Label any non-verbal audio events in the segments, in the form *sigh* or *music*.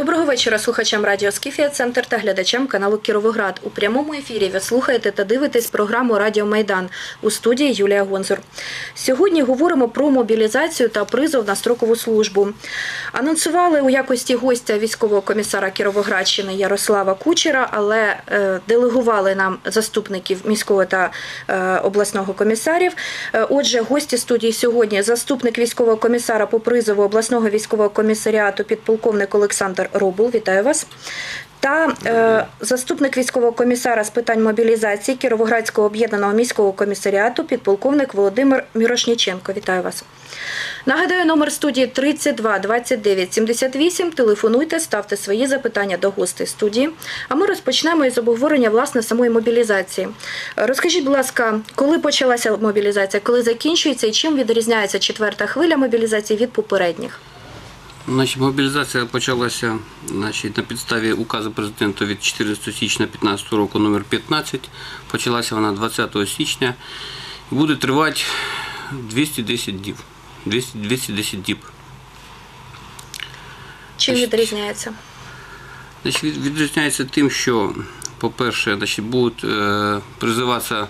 Доброго вечора слухачам радіо Скіфія Центр та глядачам каналу Кіровоград. У прямому ефірі ви слухаєте та дивитесь програму Радіо Майдан у студії Юлія Гонзур. Сьогодні говоримо про мобілізацію та призов на строкову службу. Анонсували у якості гостя військового комісара Кіровоградщини Ярослава Кучера, але е, делегували нам заступників міського та е, обласного комісарів. Е, Отже, гості студії сьогодні заступник військового комісара по призову обласного військового комісаріату підполковник Олександр Робул. Вітаю вас. Та е, заступник військового комісара з питань мобілізації Кіровоградського об'єднаного міського комісаріату підполковник Володимир Мірошніченко. Вітаю вас. Нагадаю, номер студії 32 29 78. Телефонуйте, ставте свої запитання до гостей студії. А ми розпочнемо із обговорення власне самої мобілізації. Розкажіть, будь ласка, коли почалася мобілізація, коли закінчується і чим відрізняється четверта хвиля мобілізації від попередніх? Значить, мобілізація почалася значить, на підставі указу президента від 14 січня 2015 року номер 15. Почалася вона 20 січня і буде тривати 210 діб. 200, 210 діб. Чим Значить, відрізняється? Значить, відрізняється тим, що, по-перше, значить, будуть е, призиватися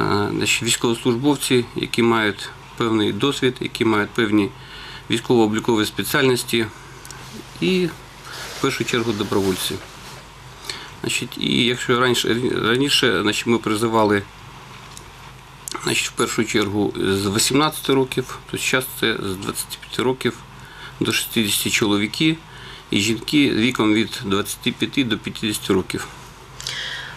е, значить, військовослужбовці, які мають певний досвід, які мають певні військово-облікові спеціальності і в першу чергу добровольці. Значить, і якщо раніше, раніше значить, ми призивали значить, в першу чергу з 18 років, то зараз це з 25 років до 60 чоловіки і жінки віком від 25 до 50 років.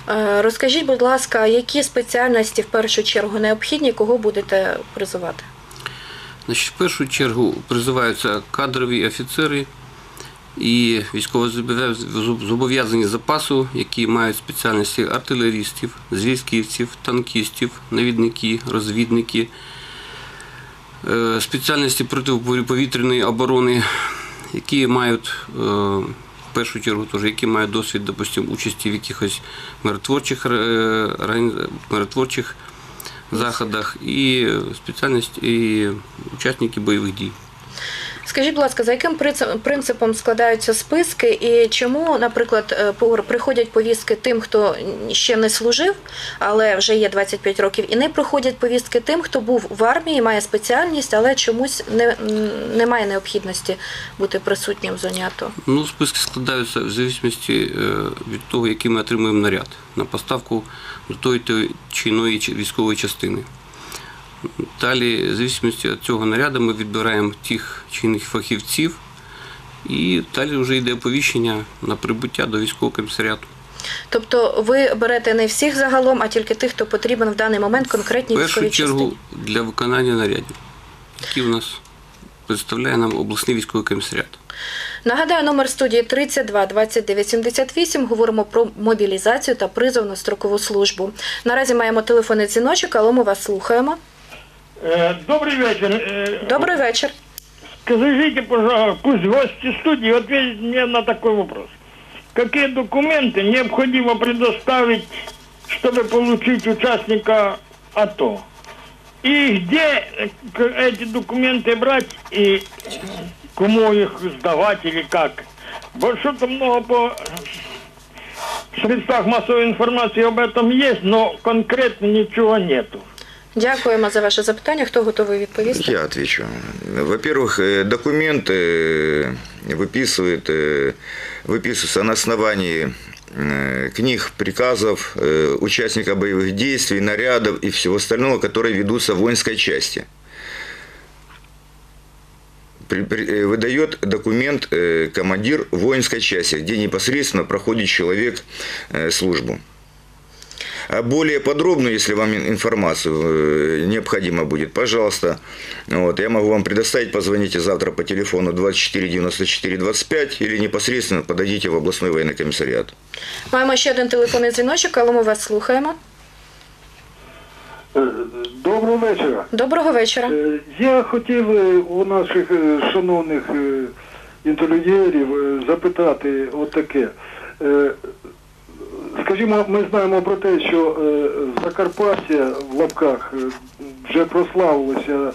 Е, Розкажіть, будь ласка, які спеціальності в першу чергу необхідні, кого будете призивати? Значить, в першу чергу призиваються кадрові офіцери і військовозобов'язані запасу, які мають спеціальності артилерістів, зв'язківців, танкістів, навідники, розвідники, е, спеціальності протиповітряної оборони, які мають е, в першу чергу теж, які мають досвід, допустимо, участі в якихось миротворчих, е, миротворчих заходах і спеціальність і учасники бойових дій. Скажіть, будь ласка, за яким принцип- принципом складаються списки, і чому, наприклад, е, приходять повістки тим, хто ще не служив, але вже є 25 років, і не проходять повістки тим, хто був в армії, має спеціальність, але чомусь не, немає необхідності бути присутнім в зоні АТО? Ну, списки складаються в залежності е, від того, який ми отримуємо наряд на поставку до тої чи іної військової частини. Далі, в залежності від цього наряду, ми відбираємо тих чи інших фахівців, і далі вже йде оповіщення на прибуття до військового комісаріату. Тобто ви берете не всіх загалом, а тільки тих, хто потрібен в даний момент В конкретній першу військовій чергу частині. для виконання нарядів, які у нас представляє нам обласний військовий комісаріат. Нагадаю, номер студії 32 29 78. Говоримо про мобілізацію та призов на строкову службу. Наразі маємо телефонний дзвіночок, але ми вас слухаємо. Э, Добрый вечер. Э, Добрий вечір. Скажите, пожалуйста, пусть гости студии ответят мне на такой вопрос. Какие документы необходимо предоставить, чтобы получить участника АТО? И где э, эти документы брать и кому их сдавать или как? Что-то много по средствах массовой информации об этом есть, но конкретно ничего нету. Дякуємо за ваше запитання. Хто готовий відповісти? Я отвечу. Во-первых, э, документы выписывают, э, выписываются на основании э, книг, приказов э, участника боевых действий, нарядов и всего остального, которые ведутся в воинской части. При- при- э, Выдает документ э, командир воинской части, где непосредственно проходит человек э, службу. А более подробную, если вам информацию э, необходимо будет, пожалуйста, вот, я могу вам предоставить, позвоните завтра по телефону 24 94 25 или непосредственно подойдите в областной военный комиссариат. Маємо ще один телефонний дзвіночок, але ми вас слухаємо. Е, Доброго вечора. Доброго вечора. Е, Я хотів е, у наших шановних інтерв'юєрів е, запитати отаке. Е, Скажімо, ми знаємо про те, що е, Закарпаття в лапках е, вже прославилося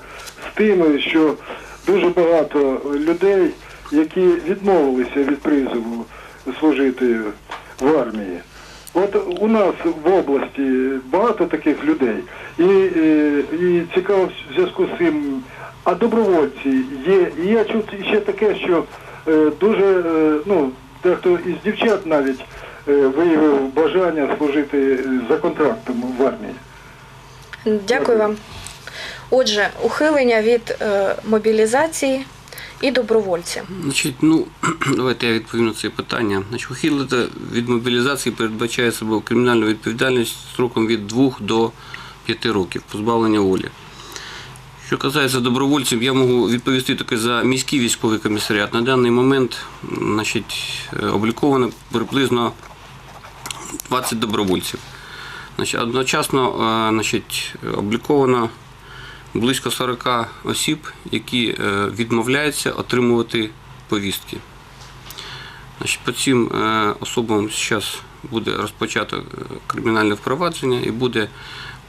з тим, що дуже багато людей які відмовилися від призову служити в армії. От у нас в області багато таких людей, і, е, і цікаво в зв'язку з цим, а добровольці є. І я чув ще таке, що дуже ну, дехто із дівчат навіть виявив бажання служити е, за контрактом в армії. Дякую вам. Отже, ухилення від е, мобілізації і добровольці. Значить, ну *clears throat* давайте я відповім на це питання. Значить, ухилити від мобілізації передбачає собою кримінальну відповідальність строком від 2 до 5 років позбавлення волі. Що касається добровольців, я можу відповісти тільки за міський військовий комісаріат. На даний момент значить, е, обліковано приблизно 20 добровольців. Значить, одночасно е, значить, обліковано близько 40 осіб, які е, відмовляються отримувати повістки. Значить, по цим е, особам зараз буде розпочато кримінальне впровадження і буде,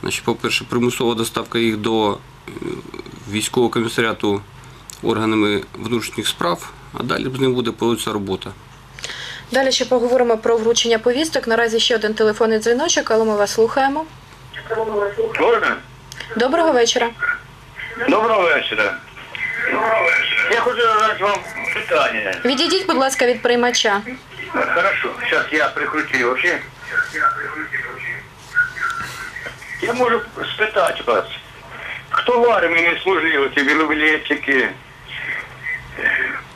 значить, по-перше, примусова доставка їх до військового комісаріату органами внутрішніх справ, а далі з ним буде проводитися робота. Далі ще поговоримо про вручення повісток. Наразі ще один телефонний дзвіночок, але ми вас слухаємо. Можна? Доброго вечора. Доброго вечора. Я хочу задати вам питання. Відійдіть, будь ласка, від приймача. Хорошо, зараз я прикрутив вообще. Я можу спитати вас, хто в армії не служив, ці білобілетчики,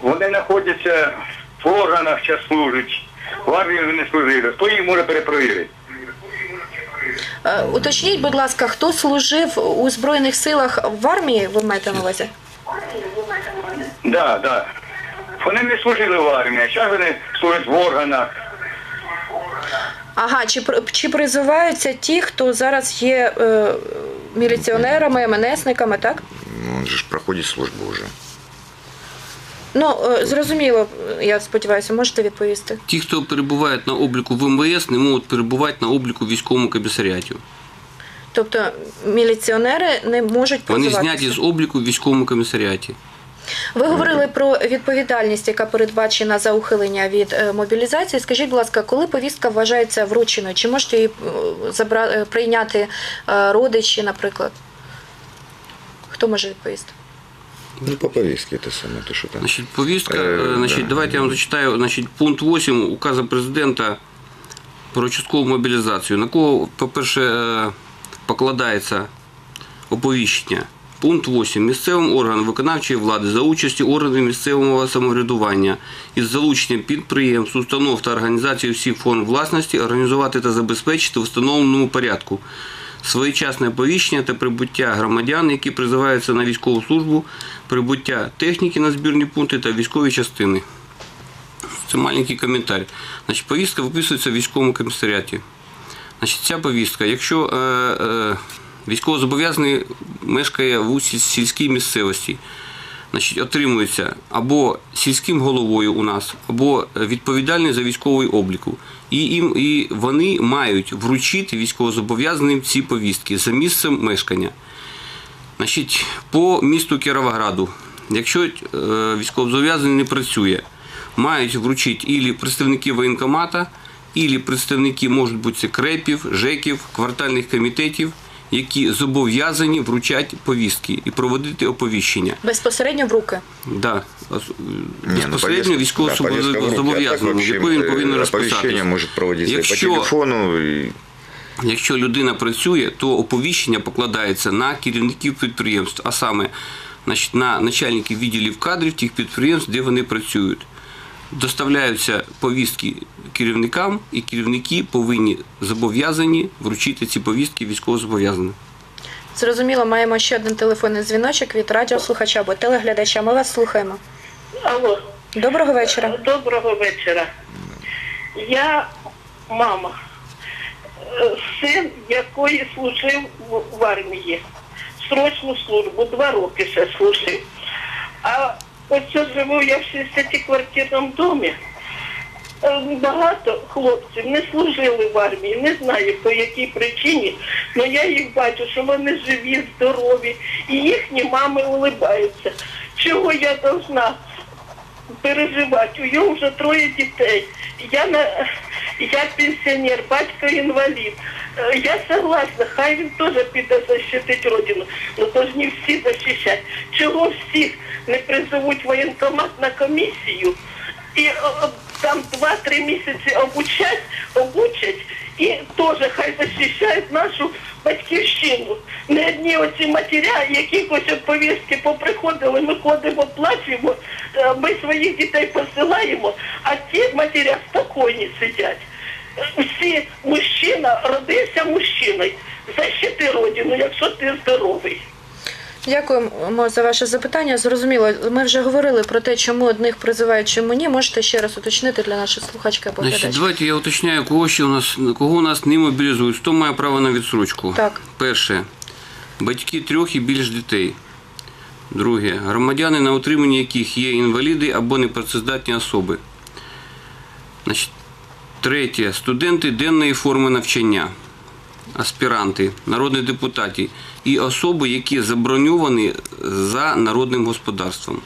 вони знаходяться в органах, зараз служать, в армії вони не служили. Хто їх може перепровірити? Е, Уточніть, будь ласка, хто служив у Збройних силах в армії, ви маєте на увазі? Да, да. Вони не служили в армії, а зараз вони служать в органах. Ага, чи, при- чи призиваються ті, хто зараз є е, міліціонерами, МНСниками, так? Ну, Он же ж проходит службу уже. Ну, е, зрозуміло, я сподіваюся, можете відповісти. Ті, хто перебувають на обліку в МВС, не можуть перебувати на обліку в військовому комісаріаті. Тобто міліціонери не можуть Вони зняті з обліку в військовому комісаріаті. Ви говорили про відповідальність, яка передбачена за ухилення від е, мобілізації. Скажіть, будь ласка, коли повістка вважається врученою? Чи можете її е, забра... прийняти родичі, наприклад? Хто може відповісти? Ну, по повестке это самое, то что там. Значить, повістка, Е, е, значить, да. давайте я вам зачитаю значить, пункт 8 указу президента про часткову мобілізацію. На кого, по-перше, е, покладається оповіщення. Пункт 8. Місцевим органам виконавчої влади за участі органів місцевого самоврядування із залученням підприємств, установ та організацій всіх форм власності організувати та забезпечити в встановленому порядку своєчасне оповіщення та прибуття громадян, які призиваються на військову службу, прибуття техніки на збірні пункти та військові частини. Це маленький коментар. Значить, повістка виписується в військовому комісаріаті. Значить, ця повістка, якщо е, е, військовозобов'язаний мешкає в сіль- сільській місцевості, значить, отримується або сільським головою у нас, або відповідальний за військовий обліку. І, і вони мають вручити військовозобов'язаним ці повістки за місцем мешкання. Значить, по місту Кіровограду, якщо е, військовозобов'язаний не працює, мають вручити ілі представники воєнкомата, ілі представники можуть бути крепів, ЖЕКів, квартальних комітетів, які зобов'язані вручати повістки і проводити оповіщення. Безпосередньо в руки. Да, Не, ну, безпосередньо повестка- да, повестка в руки, а так військовозобов'язаному, вообще, він повинен Оповещение розписатися. может проводиться по Якщо- телефону. И... Якщо людина працює, то оповіщення покладається на керівників підприємств, а саме значить, на начальників відділів кадрів тих підприємств, де вони працюють. Доставляються повістки керівникам, і керівники повинні зобов'язані вручити ці повістки військовозобов'язаним. Зрозуміло, маємо ще один телефонний дзвіночок від радіослухача або телеглядача. Ми вас слухаємо. Алло, Доброго вечора. доброго вечора. Я мама, е, син якої служив в- в армії. Срочну службу, два роки ще служив. А оце живу я в 60-квартирному домі. Е, Багато хлопців не служили в армії, не знаю по якій причині, але я їх бачу, що вони живі, здорові, і їхні мами улибаються. Чого я должна переживати. У нього вже троє дітей. Я на я пенсіонер, батько інвалід. Е, Я согласна, хай він теж піде защитить родину. Ну то ж не всі захищать. Чого всіх не призовуть воєнкомат на комісію і 2-3 місяці обучать, обучать і теж хай захищають нашу батьківщину. Не одні оці матеря, якихось от повістки поприходили, ми ходимо, плачемо, е, ми своїх дітей посилаємо, а ті матеря спокійні сидять. Е, Всі мужчина родився мужчиною. Защити родину, якщо ти. Дякуємо за ваше запитання. Зрозуміло, ми вже говорили про те, чому одних призивають, чому ні. Можете ще раз уточнити для наших слухачки або Значить, давайте я уточняю, кого ще у нас кого у нас не мобілізують, хто має право на відсрочку. Так. Перше. Батьки трьох і більш дітей. Друге. Громадяни, на утриманні яких є інваліди або непрацездатні особи. Значить, третє. Студенти денної форми навчання, аспіранти, народні депутати і особи, які заброньовані за народним господарством.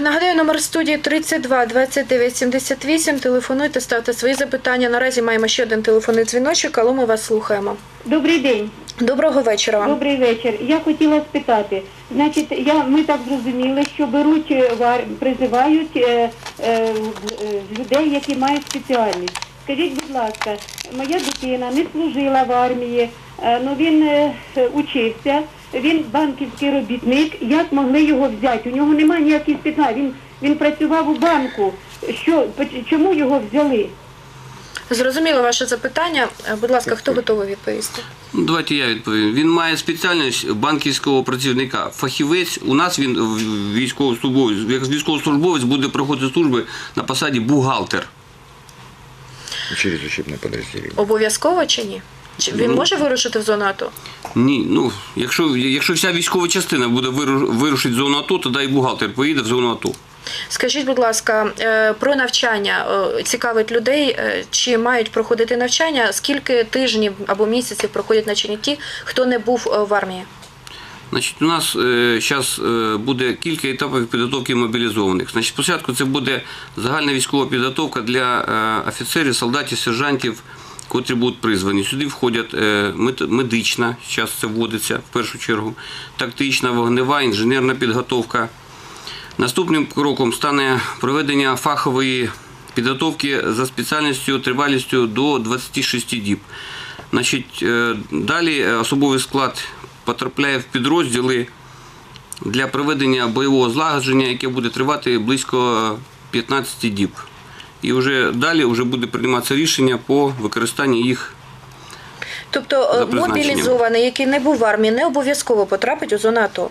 Нагадаю, номер студії 32 29 78. Телефонуйте, ставте свої запитання. Наразі маємо ще один телефонний дзвіночок, але ми вас слухаємо. Добрий день, Доброго вечора вам. добрий вечір. Я хотіла спитати. Значить, я ми так зрозуміли, що беруть е, призивають е, е, е, людей, які мають спеціальність. Скажіть, будь ласка, моя дитина не служила в армії, е, ну він е, учився, він банківський робітник. Як могли його взяти? У нього немає ніяких спеціальності. Він він працював у банку. Що чому його взяли? Зрозуміло ваше запитання. Е, Будь ласка, хто готовий відповісти? Ну, Давайте я відповім. Він має спеціальність банківського працівника. Фахівець у нас він військовослужбовець, як військовослужбовець буде проходити служби на посаді бухгалтер. Через учебное подразделение. Обов'язково чи ні? Чи він може вирушити в зону АТО? Ні, ну якщо, якщо вся військова частина буде виру- вирушити в зону АТО, тоді і бухгалтер поїде в зону АТО. Скажіть, будь ласка, е, про навчання е, цікавить людей, е, чи мають проходити навчання, скільки тижнів або місяців проходять навчання ті, хто не був в армії? Значить, у нас зараз буде кілька етапів підготовки мобілізованих. Значить, спочатку це буде загальна військова підготовка для е, офіцерів, солдатів, сержантів, котрі будуть призвані. Сюди входять е, мед- медична, зараз це вводиться в першу чергу, тактична, вогнева, інженерна підготовка. Наступним кроком стане проведення фахової підготовки за спеціальністю тривалістю до 26 діб. Значить, е, далі е, особовий склад потрапляє в підрозділи для проведення бойового злагодження, яке буде тривати близько 15 діб. І вже далі вже буде прийматися рішення по використанню їх. Тобто е, мобілізований, який не був в армії, не обов'язково потрапить у зону АТО.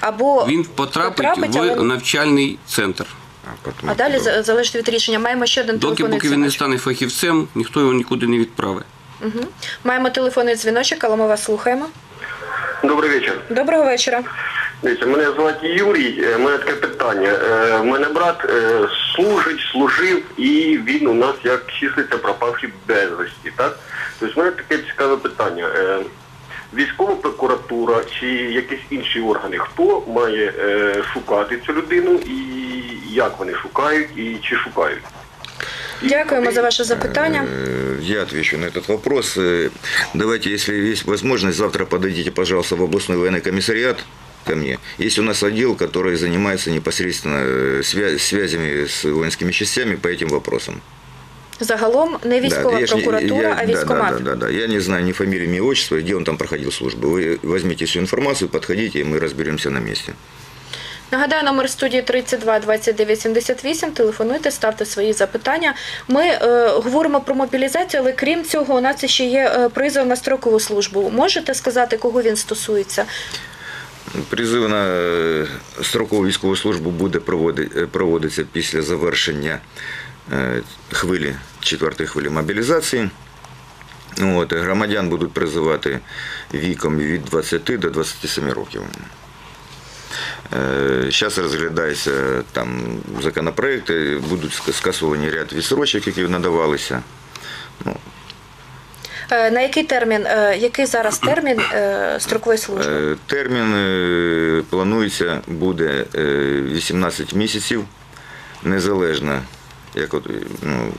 Або Він потрапить, Потрапить, в але- навчальний центр. А, а далі залежить від рішення. Маємо ще один Доки поки він не стане фахівцем, ніхто його нікуди не відправить. Мгм. Маємо телефонний дзвіночок, але ми вас слухаємо. Добрий вечір. Доброго вечора. Дивіться, мене звати Юрій. Е, мене таке питання. Е, в мене брат е, служить, служив, і він у нас як числиться пропавший безвісті, так? Тобто в мене таке цікаве питання. Е, військова прокуратура чи якісь інші органи, хто має е, шукати цю людину і як вони шукають і чи шукають? Дякуємо за ваше запитання. Э, Я отвечу на этот вопрос. Э, Давайте, если есть возможность, завтра подойдите, пожалуйста, в областной военный комиссариат ко мне. Есть у нас отдел, который занимается непосредственно э, свя- связями с воинскими частями по этим вопросам. Загалом не військова я ж не- прокуратура, я- а да, військомат. Да, да, да, да. Я не знаю ни фамилии, ни отчества, где он там проходил службу. Вы возьмите всю информацию, подходите, и мы разберемся на месте. Нагадаю, номер студії 32 29 78. Телефонуйте, ставте свої запитання. Ми е, говоримо про мобілізацію, але крім цього, у нас ще є е, призов на строкову службу. Можете сказати, кого він стосується? Призив на е, строкову військову службу буде е, проводитися після завершення хвилі, четвертої хвилі мобілізації. От, громадян будуть призивати віком від 20 до 27 років. Зараз розглядаються там законопроекти, будуть скасовані ряд відсрочок, які надавалися. Ну, Е, На який термін, е, який зараз термін е, строкової служби? Е, Термін е, планується буде е, 18 місяців, незалежно як от, е, ну,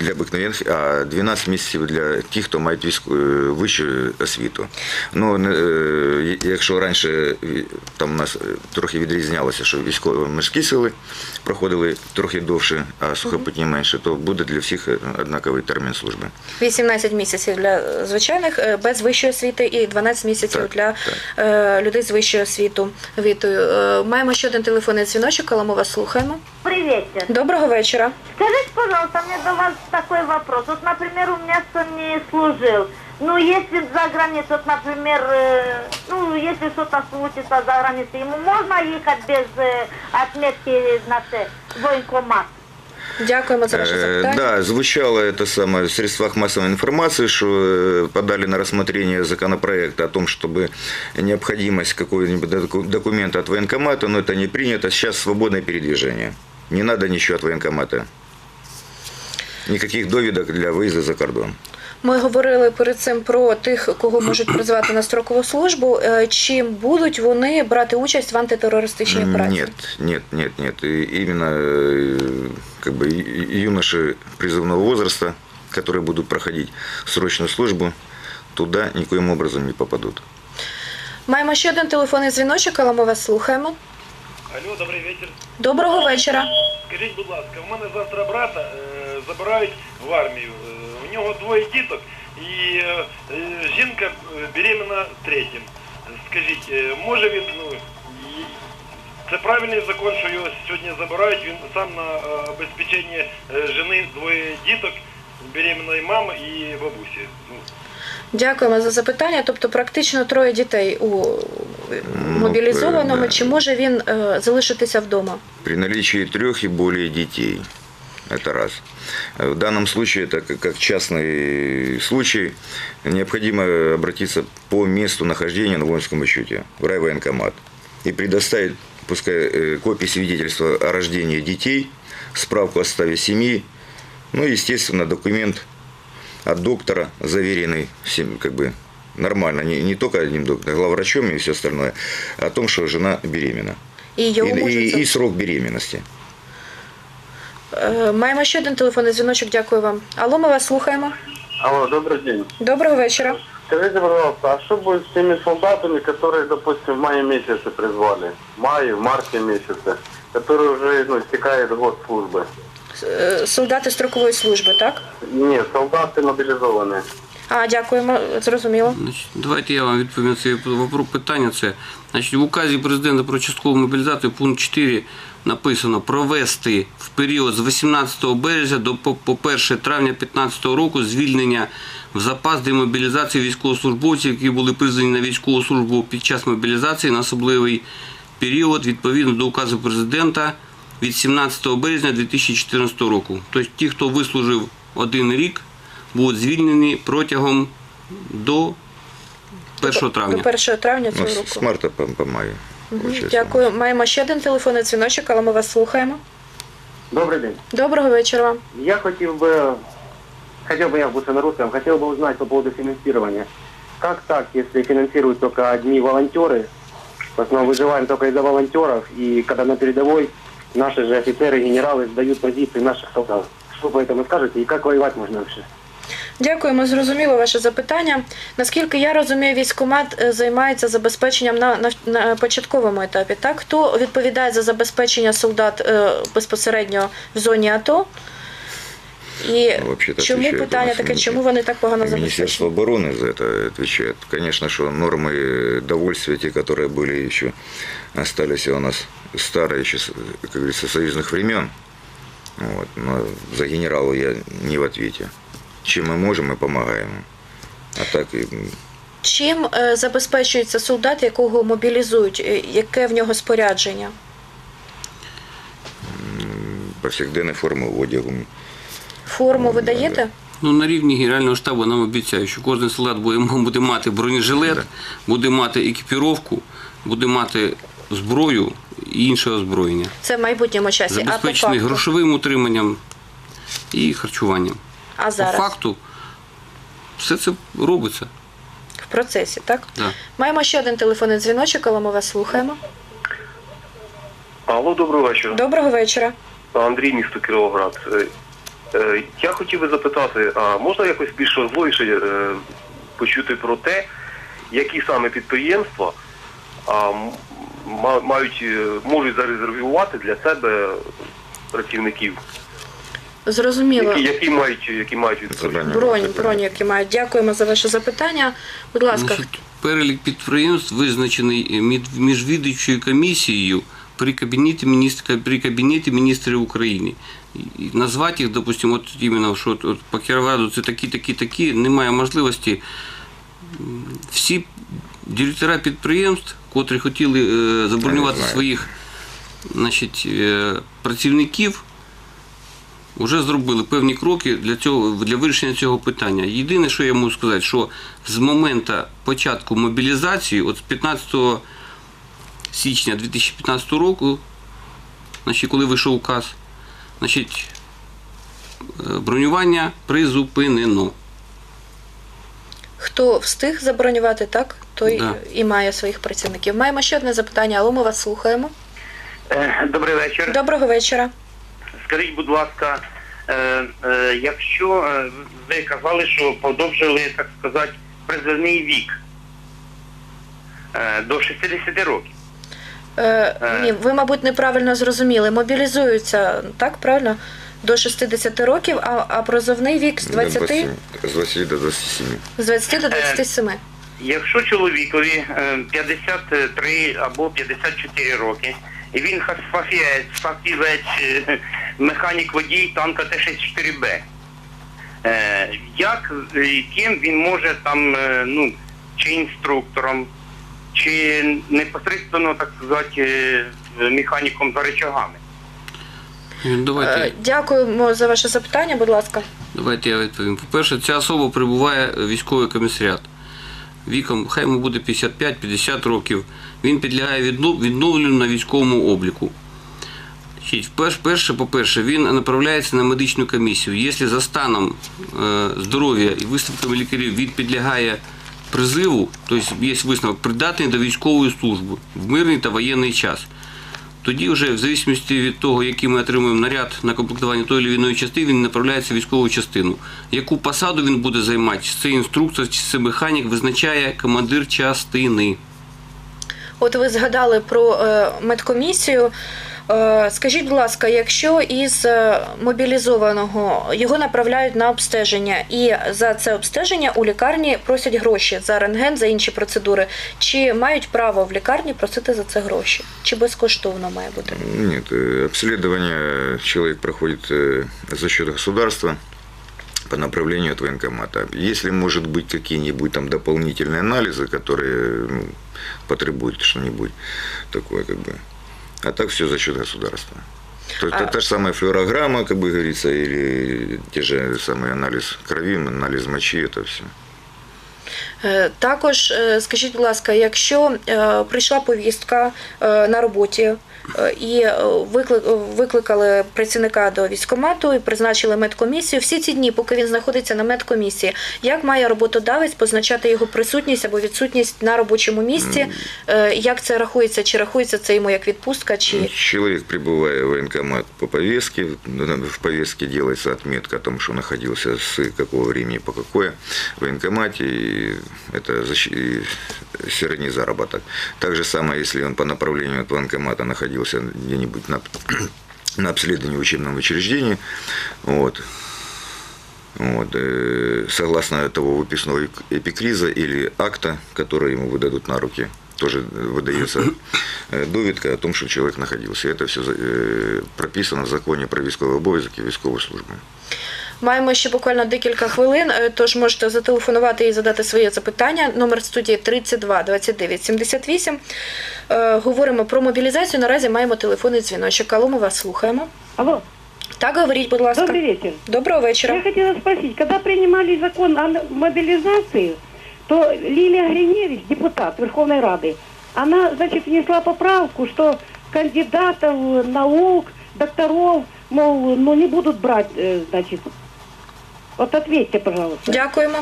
для обикновених, а 12 місяців для тих, хто має військо- е, вищу освіту. Ну, не, е, якщо раніше там у нас е, трохи відрізнялося, що військово-морські сили проходили трохи довше, а сухопутні менше, то буде для всіх е, однаковий термін служби. 18 місяців для е, звичайних е, без вищої освіти і 12 місяців Так, для так. е, людей з вищою освітою. Е, Маємо ще один телефонний дзвіночок, але ми вас слухаємо. Привет. Доброго вечора. Скажите, пожалуйста, у меня до вас такой вопрос. Вот, например, у меня сын не служил. Ну, если за границу, вот, например, э, ну, если что-то случится за границей, ему можно ехать без э, отметки на Т, в военкомат? Дякуємо за ваше Э, запитання. Да, звучало это самое в средствах массовой информации, что э, подали на рассмотрение законопроект о том, чтобы необходимость какого-нибудь доку- документа от военкомата, но это не принято. Сейчас свободное передвижение. Не надо ничего от военкомата. Никаких довідок для виїзду за кордон. Ми говорили перед цим про тих, кого можуть призвати на строкову службу. Е, Чи будуть вони брати участь в антитерористичній операції? Нет, нет, нет, нет. И именно э, как бы ю- юноши призывного возраста, которые будут проходить срочную службу, туда никоим образом не попадут. Маємо ще один телефонний дзвіночок, але ми вас слухаємо. Алло, добрий вечір. Доброго вечора. Скажіть, будь ласка, у мене завтра брата е, забирають в армію. Е, у нього двоє діток і е, е, жінка е, беременна третім. Скажіть, е, може він, ну, і- це правильний закон, що його сьогодні забирають, він сам на е, обезпечення е, жени двоє діток, беременної мами і бабусі. Ну, Дякуємо за запитання. Тобто, практично троє дітей у мобілізованому. да. Чи може він е, залишитися вдома? при наличии трех и более детей. Это раз. Э, В данном случае, это как- как частный случай, необходимо обратиться по месту нахождения на воинском учете в райвоенкомат и предоставить, пускай, э, копии свидетельства о рождении детей, справку о составе семьи, ну и, естественно, документ от доктора, заверенный всем, как бы, нормально, не, не только одним доктором, главврачом и все остальное, о том, что жена беременна. І його И, можуть и- за- и срок беременности. Е, Маємо ще один телефонний дзвіночок. Дякую вам. Алло, ми вас слухаємо. Алло, добрий день. Доброго вечора. Скажите, пожалуйста, а что будет с теми солдатами, которые, допустим, в мае месяце призвали? В мае, в марте месяце, которые уже, ну, истекает год службы? Е, Солдати строкової служби, так? Нет, солдаты мобилизованные. А, дякуємо, зрозуміло. Значить, давайте я вам відповім на це питання. Це значить, в указі президента про часткову мобілізацію пункт 4 написано провести в період з 18 березня до по по 1 травня 2015 року звільнення в запас демобілізації військовослужбовців, які були призвані на військову службу під час мобілізації на особливий період відповідно до указу президента від 17 березня 2014 року. Тобто ті, хто вислужив один рік, будуть звільнені протягом до 1 травня. До 1 травня Ну, цього с- року. с марта по, по маю. Мгм, получается. Дякую. Маємо ще один телефонний дзвіночок, але ми вас слухаємо. Добрый день. Доброго вечора вам. Я хотел бы, хотел бы я больше на русском, хотел бы узнать по поводу финансирования. Как так, если финансируют только одни волонтеры, в основном выживаем только из-за волонтеров, и когда на передовой наши же офицеры, генералы сдают позиции наших солдат. Что по этому скажете и как воевать можно вообще? Дякуємо, зрозуміло ваше запитання. Наскільки я розумію, військкомат е, займається забезпеченням на, на, на початковому етапі. Так, хто відповідає за забезпечення солдат е, безпосередньо в зоні АТО? І Ну, вообще-то чому отвечает у питання нас таке, мини- чому вони так погано Министерство забезпечені? обороны за это отвечает. Конечно, что нормы довольствия, те, которые были еще, остались у нас старые еще, с- как говорится, союзных времен. Вот. Но за генерала я не в ответе. Чем мы можем, мы помогаем. А так и м, Чим е, забезпечується солдат, якого мобілізують? Е, Яке в нього спорядження? повсякденной формы одягу. Форму ви даєте? Ну, на рівні Генерального штабу нам обіцяють, що кожен солдат буде, буде мати бронежилет, буде мати екіпіровку, буде мати зброю і інше озброєння. Це в майбутньому часі. А по Забезпечений факту? грошовим утриманням і харчуванням. А зараз? По факту, все це робиться. В процесі, так? Да. Маємо ще один телефонний дзвіночок, але ми вас слухаємо. Алло, доброго вечора. Доброго вечора. Андрій, місто Кіровоград. Е, Я хотів би запитати, а можна якось більш розлоїше е, почути про те, які саме підприємства мають, е, можуть зарезервувати для себе працівників, Зрозуміло. які, які мають, які мають відповідь. Бронь, бронь, які мають. Дякуємо за ваше запитання. Будь ласка, Значить, перелік підприємств визначений міжвідуючою комісією при кабінеті міністра при кабінеті міністрів України. Назвати їх, допустимо, от іменно, що от, от по Кіровограду це такі, такі, такі, немає можливості. Всі директора підприємств, котрі хотіли е, забронювати своїх значить, е, працівників, вже зробили певні кроки для цього для вирішення цього питання. Єдине, що я можу сказати, що з моменту початку мобілізації, от з 15 січня 2015 року, значить, коли вийшов указ, значить, е, бронювання призупинено. хто встиг забронювати, так, той Да. і має своїх працівників. Маємо ще одне запитання, але ми вас слухаємо. Е, Добрий вечір. Доброго вечора. Скажіть, будь ласка, е, якщо ви казали, що подовжили, так сказати, призовний вік до 60 років. Е, Е. ні, ви, мабуть, неправильно зрозуміли. Мобілізуються, так, правильно? До 60 років, а, а призовний вік з 20, 27, С 20 до 27. з 20 до 27. Якщо чоловікові е, 53 або 54 роки, і він ха- фахівець, фахівець, е, механік водій танка Т-64Б, е, як, е, ким він може там, е, ну, чи інструктором, чи непосередньо, так сказати, механіком за речагами? Е, Давайте. Е, Дякуємо за ваше запитання, будь ласка. Давайте я відповім. По-перше, ця особа прибуває в військовий комісаріат. Віком, хай йому буде 55-50 років. Він підлягає відно- відновленню на військовому обліку. Перше, по-перше, він направляється на медичну комісію. Якщо за станом е, здоров'я і висновками лікарів він підлягає призиву, тобто є висновок придатний до військової служби в мирний та воєнний час. Тоді вже, в залежності від того, який ми отримуємо наряд на комплектування тої чи іншої частини, він направляється в військову частину. Яку посаду він буде займати, чи це інструктор, чи це механік, визначає командир частини. От ви згадали про е, медкомісію. Е, Скажіть, будь ласка, якщо із е, мобілізованого його направляють на обстеження, і за це обстеження у лікарні просять гроші за рентген, за інші процедури, чи мають право в лікарні просити за це гроші? Чи безкоштовно має бути? Нет, э, обследование человек проходит э, за счет государства по направлению от военкомата. Если, может быть, какие-нибудь там дополнительные анализы, которые ну, потребуют что-нибудь такое, как бы. А так все за счет государства. То есть А- это та же самая флюорограмма, как бы говорится, или те же самый анализ крови, анализ мочи, это все. Е, Також е, скажіть, будь ласка, якщо е, прийшла повістка на роботі і викликали працівника до військкомату і призначили медкомісію, всі ці дні, поки він знаходиться на медкомісії, як має роботодавець позначати його присутність або відсутність на робочому місці? Як це рахується? Чи рахується це йому як відпустка? Чи Человек, прибывая в военкомат по повестке, в повестке делается отметка о том, что находился с какого времени по какое в военкомате, и это защ- и средний заработок. Так же самое, если он по направлению от военкомата находился где-нибудь на, *clears throat* на обследовании в учебном учреждении, вот, вот, э, согласно того выписного эп- эпикриза или акта, который ему выдадут на руки, тоже э, выдается э, довідка о том, что человек находился. Это все прописано в законе про військовий обов'язок і військову службу. Маємо ще буквально декілька хвилин, е, тож можете зателефонувати і задати своє запитання. Номер студії 32 29 78. Е, Говоримо про мобілізацію. Наразі маємо телефонний дзвіночок. Алло, ми вас слухаємо. Алло, Так, говоріть, будь ласка. добрый вечер. Доброго вечора. Я хотела спросить, когда принимали закон о мобилизации, то Лилия Гриневич, депутат Верховной Рады, она, значит, внесла поправку, что кандидатов наук, докторов, мол, ну не будут брать, э, Вот ответьте, пожалуйста. Дякуємо.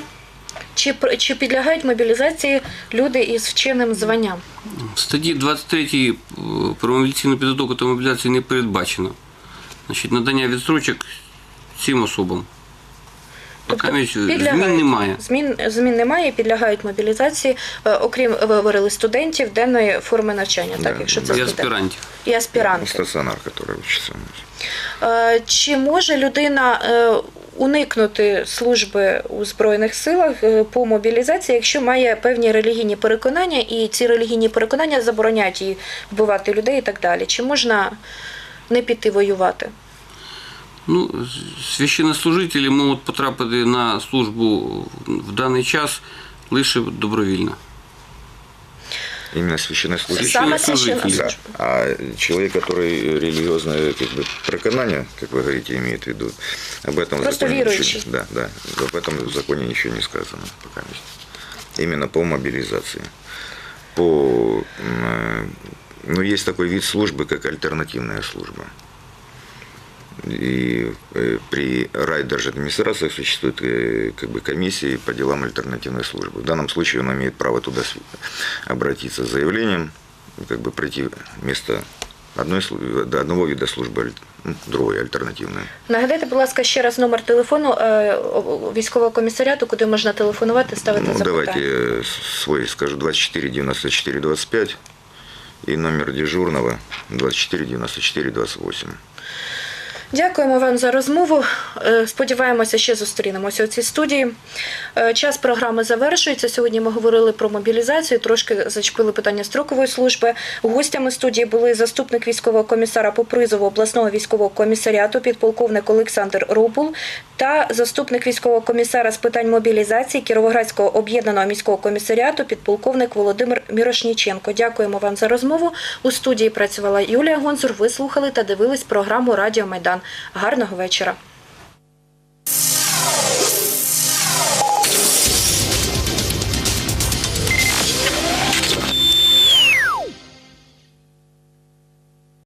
Чи, чи підлягають мобілізації люди із вченим званням? В статті 23 е, про мобілізаційну підготовку та мобілізацію не передбачено. Значить, надання відстрочок цим особам. Тобто змін немає. Змін, змін немає, і підлягають мобілізації, е, окрім ви говорили студентів денної форми навчання, так, Да, якщо це І студент. аспірантів. І учится у нас. Е, Чи може людина е, уникнути служби у Збройних силах е, по мобілізації, якщо має певні релігійні переконання, і ці релігійні переконання забороняють їй вбивати людей і так далі? Чи можна не піти воювати? Ну, священнослужителі можуть потрапити на службу в даний час лише добровільно. Именно священнослужитель. Саме Священнослужитель. священнослужитель. Да. А человек, который религиозное как бы, проканание, как вы говорите, имеет в виду, об этом Просто законе верующий. ничего, да, да, об этом в законе ничего не сказано пока. Именно по мобилизации. По, э, ну, есть такой вид службы, как альтернативная служба. И э, при райдержадминистрациях существует э, как бы комиссии по делам альтернативной службы. В данном случае он имеет право туда с- обратиться с заявлением, как бы пройти вместо одной, слу- до одного вида службы аль- ну, другой альтернативной. Нагадайте, будь ласка, ще раз номер телефону е, о- військового комісаріату, куди можна телефонувати, ставити Ну, запитання. давайте э, свой скажу 24 94 25 и номер дежурного 24 94 28. Дякуємо вам за розмову. Е, Сподіваємося, ще зустрінемося у цій студії. Е, Час програми завершується. Сьогодні ми говорили про мобілізацію, трошки зачепили питання строкової служби. Гостями студії були заступник військового комісара по призову обласного військового комісаріату, підполковник Олександр Рупул та заступник військового комісара з питань мобілізації Кіровоградського об'єднаного міського комісаріату, підполковник Володимир Мірошніченко. Дякуємо вам за розмову. У студії працювала Юлія Гонзур. Ви слухали та дивились програму Радіо Майдан. Гарного вечора.